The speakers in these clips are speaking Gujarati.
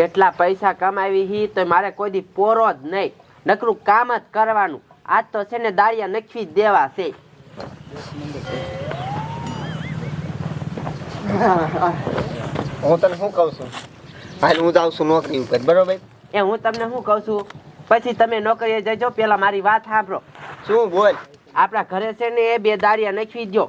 જેટલા પૈસા કમાવી હી તો મારે કોઈ દી પોરો જ નહીં. નકરું કામ જ કરવાનું. આજ તો છે ને દાળિયા નખવી જ દેવા છે. હું તને શું કહું છું? હાલ હું જાઉં છું નોકરી ઉપર બરોબર? એ હું તમને શું કહું છું? પછી તમે નોકરીએ જજો પેલા મારી વાત સાંભળો. શું બોલ? આપણા ઘરે છે ને એ બે દાળિયા નખવી દો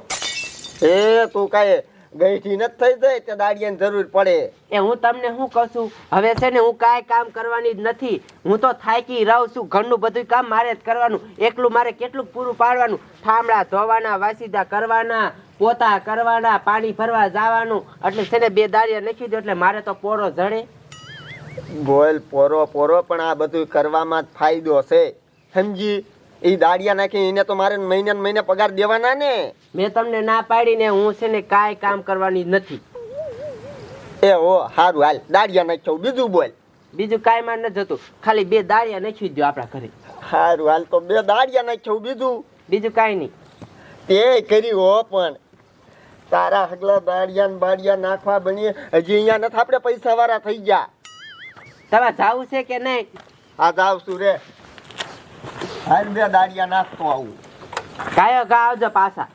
એ તું કાંઈ ગઈઠી નથી થઈ જાય તે દાડિયાની જરૂર પડે. એ હું તમને શું કહું છું? હવે છે ને હું કાંઈ કામ કરવાની જ નથી. હું તો થાકી રહું છું. ઘરનું બધું કામ મારે જ કરવાનું. એકલું મારે કેટલું પૂરું પાડવાનું? ઠામડા ધોવાના વાસીદા કરવાના પોતા કરવાના પાણી ભરવા જવાનું. એટલે છે ને બે દાડિયા નાખી દો એટલે મારે તો પોરો જડે. બોલ પોરો પોરો પણ આ બધું કરવામાં જ ફાયદો છે. સમજી? એ દાડિયા નાખી એને તો મારે મહિને મહિને પગાર દેવાના ને. મેં તમને ના પાડીને હું છે ને કાંઈ કામ કરવાની નથી. એ હો સારું હાલ દાડિયા નાખ્યો બીજું બોલ. બીજું કાંઈ માં ન જતું. ખાલી બે દાળિયા નાખી દો આપણા ઘરે. સારું હાલ તો બે દાડિયા નાખ્યો બીજું? બીજું કાંઈ નહીં. તે કરી હો પણ તારા હગલા દાડિયા બાડિયા નાખવા બની હજી અહીંયા નથી આપણે પૈસા વાળા થઈ ગયા. તમે જાવું છે કે નહીં? આ જાવ છું રે. બે દાડિયા નાખતો આવું. કાયો કા આવજો પાછા.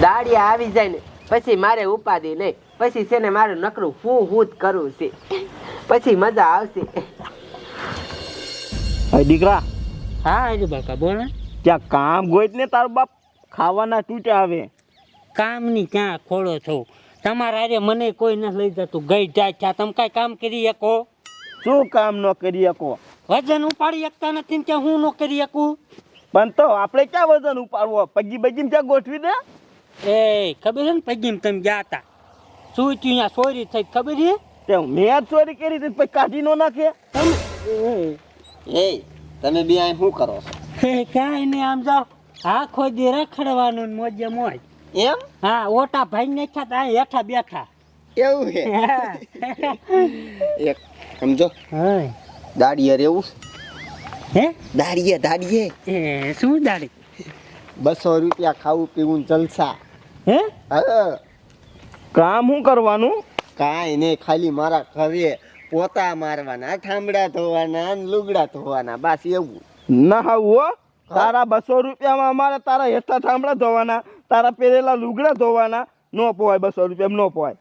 દાડિયા આવી જાય ને પછી મારે ઉપાધિ નહીં. પછી છે ને મારું નકરું હું હું જ કરવું છે. પછી મજા આવશે. દીકરા. હા હજુ બાકા બોલ. ને ત્યાં કામ ગોઈ ને તારો બાપ ખાવાના તૂટ્યા આવે. કામની ક્યાં ખોળો છો? તમારા અરે મને કોઈ ન લઈ જતું. ગઈ જાય ત્યાં. તમે કાંઈ કામ કરી શકો? શું કામ ન કરી શકો? વજન ઉપાડી શકતા નથી ને ત્યાં હું ન કરી શકું? પણ તો આપણે ક્યાં વજન ઉપાડવો? પગી બગીમ ક્યાં ગોઠવી દે. એ ખબર છે ને પગીમ તમે ગયા હતા શું થયું અહીંયા ચોરી થઈ ખબર છે? તે મેં જ ચોરી કરી હતી પછી કાઢી નો નાખે. એ તમે બે અહીં શું કરો છો? કાંઈ નહીં આમ જાઓ. આખો દી રખડવાનું મોજે મોજ. એમ? હા ઓટા ભાઈ નાખ્યા તા હેઠા બેઠા. એવું છે એક સમજો હા. દાડીએ રેવું હે? દાડિયે દાડીએ એ શું દાડી બસો રૂપિયા ખાવું પીવું ને જલસા. હે? હા. કામ શું કરવાનું? કાંઈ નહીં ખાલી મારા ઘરે પોતા મારવાના ઠામડા ધોવાના લુગડા ધોવાના બસ એવું. ના હો. તારા બસો રૂપિયામાં અમારે તારા હેઠા ઠામડા ધોવાના તારા પહેરેલા લુગડા ધોવાના. નો પોવાય બસો રૂપિયા નો પોવાય.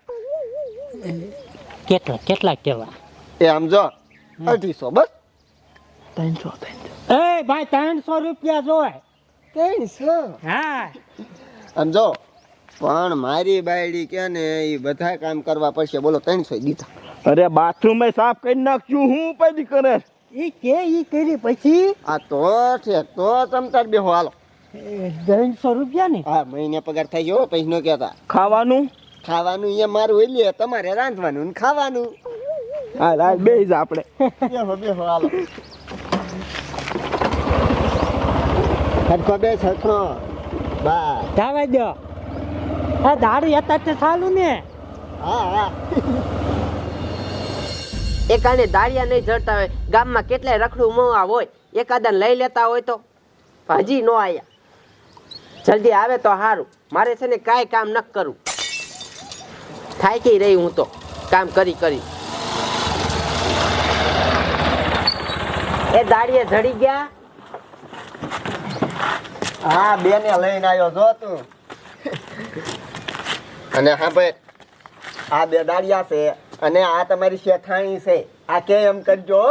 કેટલા કેટલા કેવા? એ સમજો અઢીસો બસ. ત્રણસો એ ભાઈ ત્રણસો રૂપિયા જોય ત્રણસો? હા. સમજો પણ મારી બાયડી કે ને એ બધા કામ કરવા પડશે. બોલો ત્રણસો દીધા. અરે બાથરૂમ સાફ કરી નાખશું હું પછી કરે? એ કે એ કરી પછી? આ તો છે તો તમ તાર બેહો હાલો. ત્રણસો રૂપિયા ને? હા મહિને પગાર થઈ ગયો પૈસા નો કહેતા. ખાવાનું? ખાવાનું અહીંયા મારું હોય લે તમારે રાંધવાનું ને ખાવાનું. હા રાજ બે જ આપણે. બેહો બેહો હાલો. સરખો બે સરખો બા જવા દો આ દાડી હતા તે ચાલુ ને. હા હા. એકાને દાળિયા નહીં જડતા હોય ગામમાં કેટલાય રખડું મોવા હોય એકાદાને લઈ લેતા હોય તો હજી નો આયા. જલ્દી આવે તો સારું મારે છે ને કાંઈ કામ ન કરવું થાકી રહી હું તો? કામ કરી કરી. એ દાડીએ ઝડી ગયા? હા બેને લઈને આવ્યો જો તું. અને હા ભાઈ આ બે દાડિયા છે અને આ તમારી શેઠાણી છે. આ કે એમ કરજો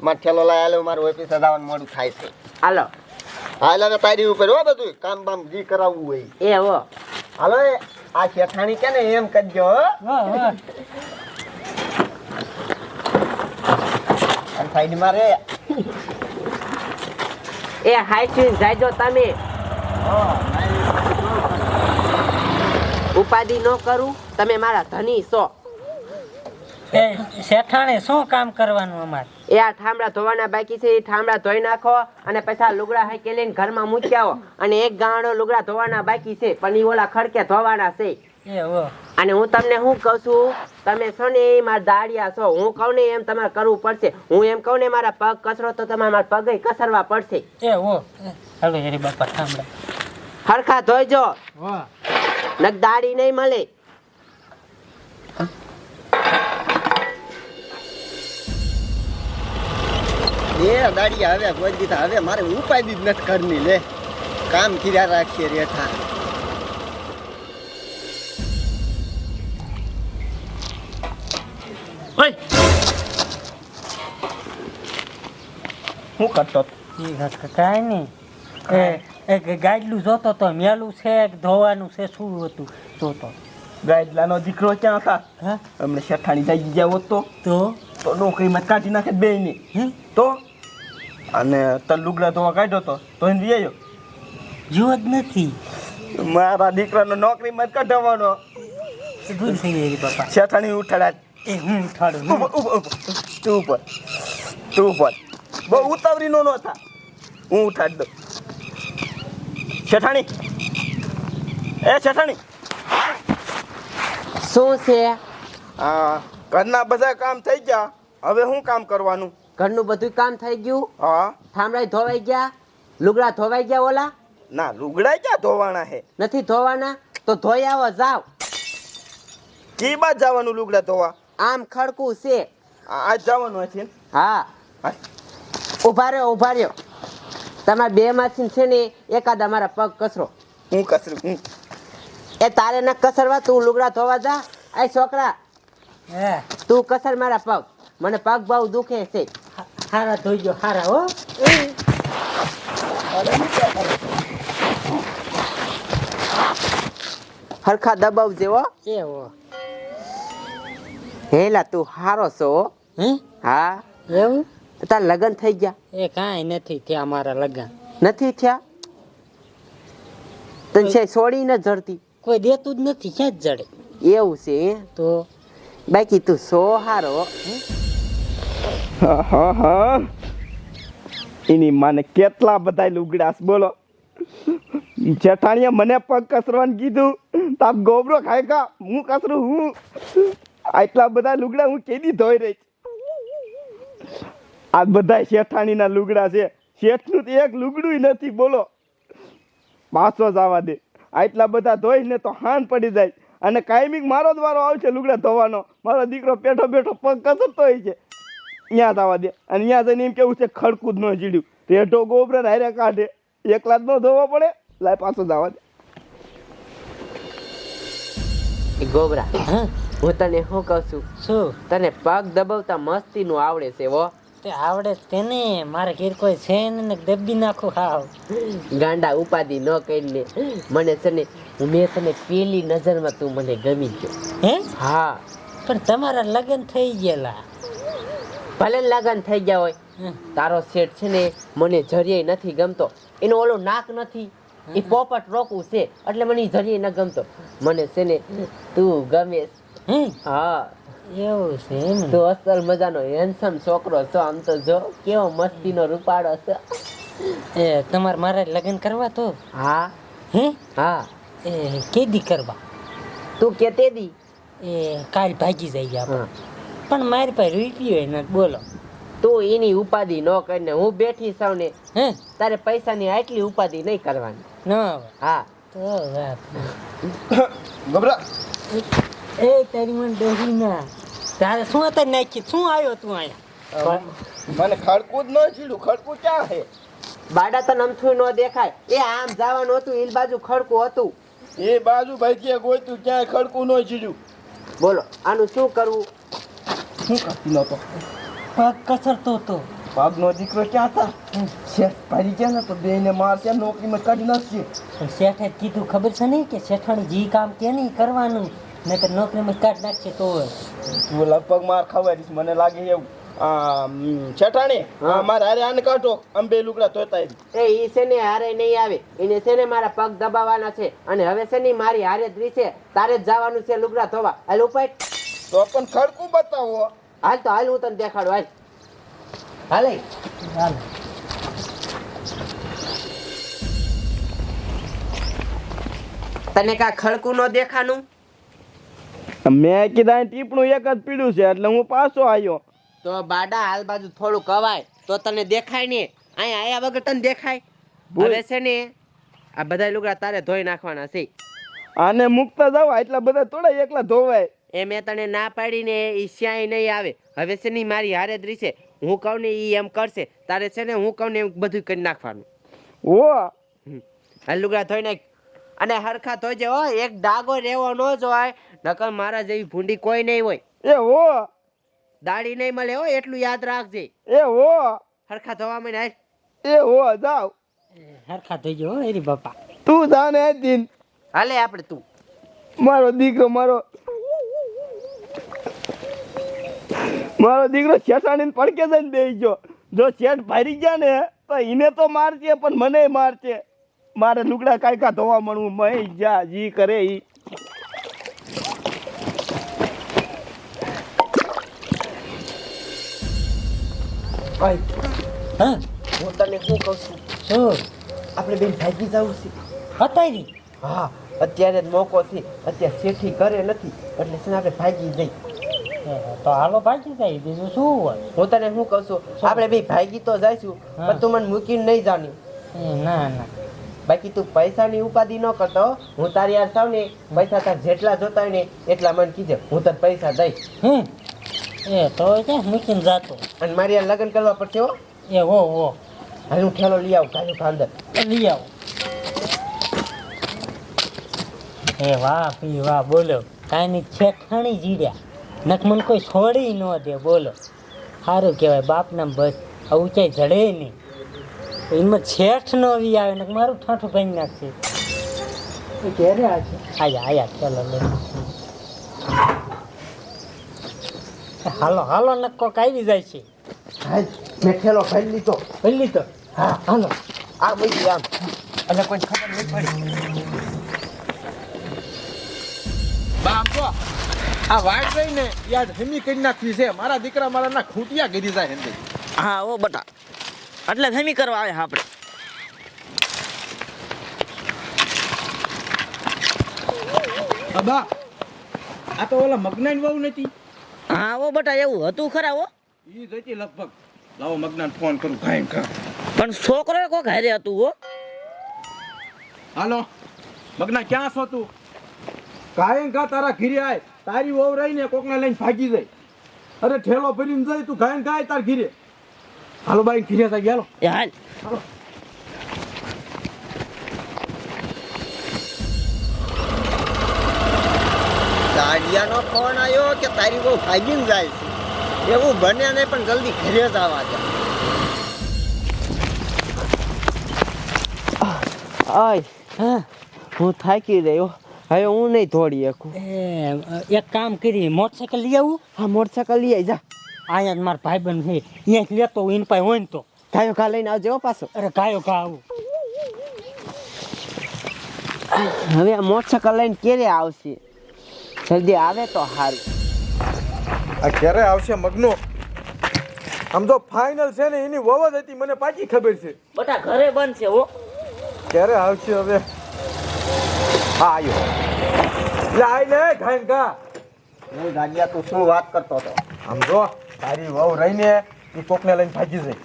મારે ઠેલો લાયેલો મારું ઓફિસ જવાનું મોડું થાય છે. હાલો. હાલ હવે તારી ઉપર હો બધું કામ બામ જી કરાવવું હોય. એ હો. હાલો એ. આ શેઠાણી કે ને એમ કરજો હો. હા, હા. સાઈડમાં રે એ હાઈસ્વીન જાયજો તમે ઉપાધિ ન કરું તમે મારા ધની છો એ શેઠાણે શું કામ કરવાનું અમારે? એ આ ઠામડા ધોવાના બાકી છે એ ઠામડા ધોઈ નાખો અને પછી લુગડા હાઈકે લઈને ઘરમાં મૂકી આવો. અને એક ગાંડો લુગડા ધોવાના બાકી છે પણ એ ઓલા ખડકે ધોવાના છે. અને હું તમને શું કહું છું તમે છો ને એ મારા દાડિયા છો હું કહું ને એમ તમારે કરવું પડશે. હું એમ કહું ને મારા પગ કસરો તો તમારે મારા પગે કસરવા પડશે. એ હાલો બાપા થાંભલા. હરખા ધોઈજો. નક દાડી નહીં મળે. એ દાડી આવે કોઈ દીધા હવે મારે ઉપાય બી નથી કરની લે. કામ કર્યા રાખીએ રેઠા. હું કરતો કાંઈ નહીં. એ એ ગાડલું જોતો તો મેલું છે કે ધોવાનું છે શું હતું જોતો. ગાઈડલાનો દીકરો ક્યાં હતા? હમણાં શેઠાણી જઈ ગયા હોત તો? તો? તો નોકરીમાં કાઢી નાખે બે ની તો? અને તલ લુગડા ધોવા કાઢ્યો તો તો એને આવ્યો જો જ નથી. મારા દીકરાનો નોકરીમાં જ કઢાવવાનો. ભૂલ થઈ ગઈ બાપા. શેઠાણી ઉઠાડા એ હું ઉઠાડું તું ઉપર તું ઉપર. બહુ ઉતાવળી નો નો થા. હું ઉઠાડી દઉં. શેઠાણી. એ શેઠાણી. શું છે? ઘરના બધા કામ થઈ ગયા. હવે શું કામ કરવાનું? ઘરનું બધું કામ થઈ ગયું. હા. થાંભળાઈ ધોવાઈ ગયા. લુગડા ધોવાઈ ગયા ઓલા. ના લુગડા ક્યાં ધોવાના હે? નથી ધોવાના તો ધોઈ આવો જાવ કી બાદ જવાનું લુગડા ધોવા? આમ ખડકું છે. આ આજ જવાનું છે હા. ઊભા રહ્યો ઊભા રહ્યો. તમારા બે માંથી છે ને એકાદ અમારા પગ કસરો. હું કસરું હું. એ તારે ના કસરવા તું લુગડા ધોવા જા. આ છોકરા. હે. તું કસર મારા પગ. મને પગ બહુ દુખે છે. હારા ધોઈ ગયો હારા હો. હરખા દબાવ જેવો એવો હેલા તું હારો છો હે. હા? એવું? તાર લગ્ન થઈ ગયા? એ કાંઈ નથી થયા મારા લગન. નથી થયા? તને છે છોડી ન જડતી. કોઈ દેતું જ નથી ક્યાં જ જડે? એવું છે તો? બાકી તું સો હારો હા? એની માને કેટલા બધા લુગડાસ, બોલો. જેઠાણીએ મને પગ કસરવાનું કીધું. તાપ ગોબરો ખાય કા હું કસરું, હું. આટલા બધા લુગડા હું કેદી ધોઈ રહી. આ બધા શેઠાણીના લુગડા છે. શેઠનું તો એક લુગડું નથી, બોલો. પાછો જવા દે. આટલા બધા ધોઈ ને તો હાન પડી જાય. અને કાયમિક મારો જ વારો આવશે લુગડા ધોવાનો. મારો દીકરો પેઠો બેઠો પગ કસરતો હોય છે. ત્યાં જવા દે. અને ત્યાં જઈને એમ કેવું છે ખડકું જ ન ચીડ્યું. રેઢો ગોબરે હારે કાઢે. એકલા જ ન ધોવા પડે લાય પાછો જવા દે. ગોબરા હું? તને શું કહું છું? શું? તને પગ દબાવતા મસ્તીનું આવડે છે વો તે આવડે તેને મારે ઘેર કોઈ છે ને ને દબી નાખું હાવ ગાંડા ઉપાધિ ન કરીને. મને છે ને મેં તને પેલી નજરમાં તું મને ગમી ગયો. હે? હા. પણ તમારા લગ્ન થઈ ગયેલા. ભલે લગન થઈ ગયા હોય. તારો શેઠ છે ને મને જરીએ નથી ગમતો. એનો ઓલો નાક નથી. એ પોપટ રોકવું છે. એટલે મને જરીએ ન ગમતો. મને છે ને તું ગમે હા? એવું છે? તું અસલ મજાનો હેન્સમ છોકરો છો આમ તો જો કેવો મસ્તીનો રૂપાળો છે. એ તમારે મારે લગ્ન કરવા તો? હા. હે? હા. એ કેદી કરવા? તું કે તે દી? એ કાલ ભાગી જાય આપણે. પણ મારી પાસે રૂપિયો નથી બોલો. તું એની ઉપાધિ ન કરીને હું બેઠી છું ને હે? તારે પૈસાની આટલી ઉપાધિ નહીં કરવાની. ન હા. તો વાત ગભરા. એ તારી મને ડરી ના. તારે શું હતા નાખી? શું આવ્યો તું અહીંયા? મને ખડકું જ ન છીડું ખડકું ક્યાં છે બાડા તને અમથું ન દેખાય. એ આમ જવાનું હતું ઈ બાજુ ખડકું હતું. એ બાજુ ભાઈ કે ગોતું ક્યાંય ખડકું ન જીડ્યું બોલો આનું શું કરવું? શું કરતી નહોતો. પગ કસરતો તો પગનો દીકરો ક્યાં હતા? શેઠ ભારી ગયા ને તો બેને મારશે નોકરીમાં કાઢી નાખશે પણ શેઠે કીધું ખબર છે નહીં કે શેઠાણી જે કામ કે નહીં કરવાનું? નહીતર નોકરીમાં કાઢી નાખશે તો તું લગભગ માર ખવાડીશ મને લાગે એવું. હા. મારે હારે આને કાઢો અંબે લુગડા ધોતા એ એ ઈ છે ને હારે નહીં આવે. એને છે ને મારા પગ દબાવવાના છે. અને હવે છે ને મારી હારે જ છે. તારે જ જવાનું છે લુગડા ધોવા. હાલ ઉપાય તો પણ ખડકું બતાવો. હાલ તો હાલ હું તને દેખાડું હાલ. હાલે. હાલ. તને કા ખડકું ન દેખાનું મેં કીધા ટીપણું એક જ પીડ્યું છે એટલે હું પાછો આવ્યો તો બાડા હાલ બાજુ થોડું કવાય તો તને દેખાય ને? અહીંયા આયા વગર તને દેખાય? બોલ. હવે છે ને આ બધા લુગડા તારે ધોઈ નાખવાના છે. આને મુકતા જાવ એટલા બધા થોડા એકલા ધોવાય. એ મેં તને ના પાડીને એ શ્યાય નહીં આવે. હવે છે ની મારી હારે જ હું કહું ને એ એમ કરશે. તારે છે ને હું કહું ને એમ બધું કરી નાખવાનું. ઓ! હા લુગડા ધોઈ નાખ. અને હરખા ધોઈજે હો. એક ડાગો રહેવો ન જોવાય. નકર મારા જેવી ભૂંડી કોઈ નહીં હોય. એ ઓ! દાડી નહીં મળે હો એટલું યાદ રાખજે. એ ઓ! હરખા ધોવા મને એ ઓ જાવ. હરખા થઈ ગયો એની બાપા તું જાને દિન. હાલે આપણે તું. મારો દીકરો મારો મારો દીકરો શેઠાણી પડકે જઈને બે ગયો. જો શેઠ ભારી ગયા ને તો એને તો મારશે પણ મને મારશે. મારે લુગડા કાયકા ધોવા મળવું મય જા જી કરે ઈ. હા? હું તને શું કહું છું? શું? આપણે બેન ભાગી જવું છે. હતારી હા અત્યારે જ મોકો છે. અત્યારે શેઠી કરે નથી એટલે આપણે ભાગી જઈ તો હાલો ભાગી જાય બીજું શું હોય? હું તને શું કહું છું? આપણે ભાઈ ભાગી તો જઈશું પણ તું મને મૂકીને નહીં જાની. ના ના. બાકી તું પૈસાની ઉપાધિ ન કરતો હું. તારી યાર સાવ ને પૈસા તાર જેટલા જોતા હોય ને એટલા મને કીધે હું તને પૈસા દઈશ. હમ. એ તો કે મૂકીને જાતો. અને મારી યાર લગ્ન કરવા પડશે હો. એ હો હો. હાલ હું ઠેલો લઈ આવું કાજો ખાંદર લઈ આવું. એ વાહ પી વાહ બોલો કાંઈ નહીં છેઠાણી જીડ્યા. નક મને કોઈ છોડી ન દે બોલો. સારું કહેવાય બાપના બસ. આવું ક્યાંય જડે નહીં. એમાં છેઠ ન આવી આવે ને મારું ઠાઠું ભાઈ નાખશે. ક્યારે આ છે? આયા આયા ચાલો લે. હાલો હાલો ને કોક આવી જાય છે. મેં ઠેલો ખાઈ લીધો. પેલી લીધો? હા. હાલો. આ ભાઈ આમ. અને કોઈ ખબર નહીં પડી. બા આમ આ વાટ રહી ને યાદ હેમી કરી નાખવી છે. મારા દીકરા મારા ના ખૂટિયા કરી જાય હેમી હા ઓ બટા. એટલે હેમી કરવા આવે આપણે. અબા આ તો ઓલા મગનાન વહુ નથી? હા ઓ બટા એવું હતું ખરા ઓ? ઈ જતી લગભગ. લાવો મગનાન ફોન કરું કાઈ કા પણ છોકરો કો ઘરે હતું હો હાલો મગના ક્યાં છો તું? કાયમ કા તારા ઘીરે આય. તારી વહુ રહીને કોકને લઈને ભાગી જાય. અરે ઠેલો ભરીને જાય તું ગાય ગાય તાર ઘીરે. હાલો બાઈ ઘીરે થાય હાલો. એ હાલો. દાડિયાનો ફોન આવ્યો કે તારી બહુ ભાગીને જાય છે? એવું બને નહીં પણ જલ્દી ઘરે જ આવવા દે. આય હું થાકી રહ્યો. હવે હું નહીં થોડી શકું. એ એક કામ કરી મોટરસાયકલ લઈ આવું? હા મોટરસાયકલ લઈ આવી જા. અહીંયા જ મારા ભાઈબંધ છે. અહીંયા લેતો હોય એની પાસે હોય ને તો. ગાયો ઘા લઈને આવજો હો પાછો. અરે ગાયો ગા આવું. હવે આ મોટરસાયકલ લઈને ક્યારે આવશે? જલ્દી આવે તો સારું આ ક્યારે આવશે મગનો? આમ તો ફાઇનલ છે ને એની વહુ હતી મને પાછી ખબર છે. બટા ઘરે બંધ છે હો. ક્યારે આવશે હવે? હા આવ્યો લે આઈ લે કા હું દાડિયા તું શું વાત કરતો હતો? સમજો તારી વહુ રહીને એ કોકને લઈને ભાગી જાય.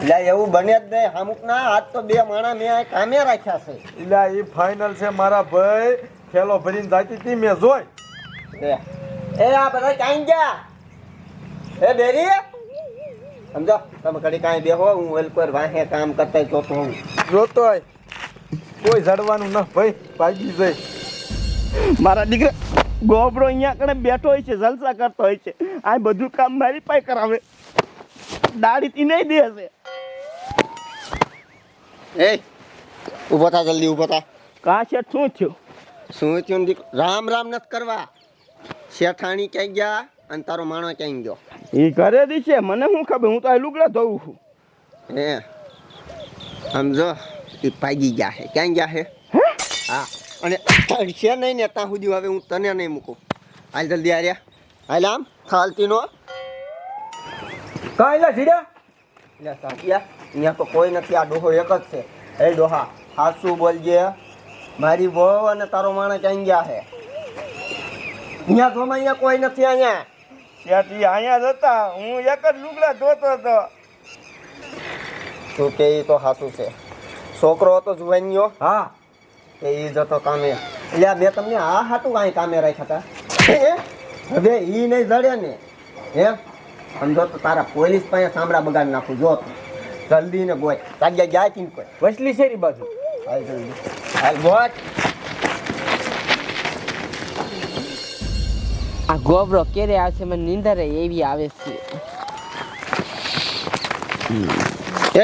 એટલે એવું બને જ નહીં. અમુક ના આજ તો બે માણા મેં કામે રાખ્યા છે. એટલે એ ફાઇનલ છે મારા ભાઈ. ખેલો ભરીને જાતી હતી મેં જોઈ. એ આ બધા ક્યાં ગયા? એ બેરી? સમજો તમે ઘડી કાંઈ બેહો હું વેલકોર વાહે કામ કરતા જોતો હું જોતો હોય. કોઈ જડવાનું ન ભાઈ ભાગી જાય. મારા દીકરા ગોબરો અહીંયા કણે બેઠો હોય છે જલસા કરતો હોય છે. આ બધું કામ મારી પાસે કરાવે. દાડી તી નહીં દે છે એ ઊભો થા જલ્દી ઊભો થા. કા છે શું થયું? શું થયું દીક રામ રામ નથી કરવા. શેઠાણી ક્યાંય ગયા અને તારો માણો ક્યાંય ગયો? એ ઘરે દી છે મને શું ખબર? હું તો આ લુગડા ધોઉં છું. હે સમજો એ ભાગી ગયા હે. ક્યાં ગયા હે? હા? અને છે નહીં ને ત્યાં સુધી હવે હું તને નહીં મૂકું. હાલ જલ્દી આર્યા હાલ આમ ખાલતી નો. કાઈ લે જીડા? એટલે સાચિયા અહીંયા તો કોઈ નથી આ ડોહો એક જ છે. હે ડોહા હાસુ બોલજે. મારી વહુ અને તારો માણસ ક્યાં ગયા છે અહીંયા જોમાં અહીંયા કોઈ નથી અહીંયા. ત્યાંથી અહીંયા જતા હું એક જ લુગડા ધોતો હતો. તું કે ઈ તો હાસુ છે. છોકરો હતો જુવાનીઓ હા. એ જતો કામે. એટલે મેં તમને આ હાટું કાંઈ કામે રાખ્યા હતા. હે? હવે એ નહીં જડે ને. એમ સમજો તો તારા પોલીસ પાસે સાંભળા બગાડ નાખું. જો જલ્દી ને ગોચ તાગ્યા જાય કે કોઈ. વસલી શેરી બાજુ. હાલ જલ્દી. હાલ ગોચ આ ગોબરો કેરે આવશે? મને નીંદર એવી આવે છે.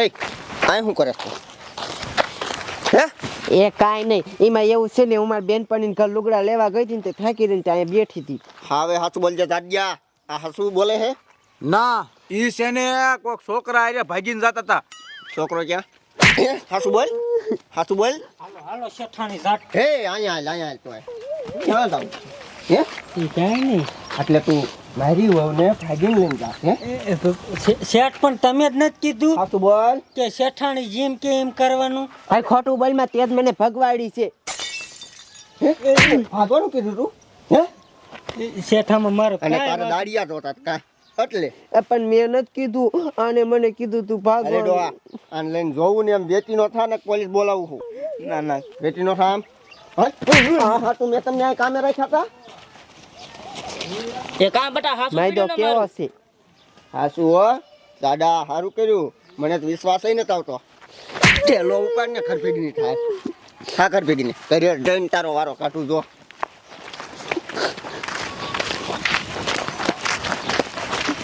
એ આ શું કરે તું હે એ કાંઈ નહીં. એમાં એવું છે ને હું મારી બેનપણીને ઘર લુગડા લેવા ગઈ હતી ને તે ફેંકી રહીને ત્યાં બેઠી હતી. હવે હાચું બોલજે તાગ્યા આ હાસુ બોલે હે? ના. ઈ છે ને કોક છોકરા આરે ભાગીને જતા હતા છોકરો ક્યાં? હાસુ બોલ? હાસુ બોલ? હાલો હાલો શેઠાણી જાટ. હે અહીંયા હાલ અહીંયા હાલ તો ક્યાં જાવ હે? કાંઈ નહીં. એટલે તું મારી વહુને ભાગીને લઈને જાશે શેઠ પણ તમે જ નથી કીધું? હાચું બોલ. કે શેઠાણી જેમ કે એમ કરવાનું? ભાઈ ખોટું બોલમાં તે જ મને ભગવાડી છે. ભાગવાનું કીધું તું? હે? શેઠામાં મારો અને તારા દાડિયા જોતા કા એટલે. પણ મેં નથી કીધું અને મને કીધું તું અરે ભાગો ડોહા આને લઈને જોવું ને એમ વેચી નો થા ને પોલીસ બોલાવું છું. ના ના. વેચી નો થા આમ હા. હા તું મેં તમને આ કામે રાખ્યા હતા? એ કામ બટા હાસુ મેં કેવો. છે? હા હો દાદા સારું કર્યું. મને તો વિશ્વાસ નથી આવતો. ટેલો ઉપાડ ને ખર ભેગી થાય. હા ખર ભેગી ને તારો વારો કાઢું જો.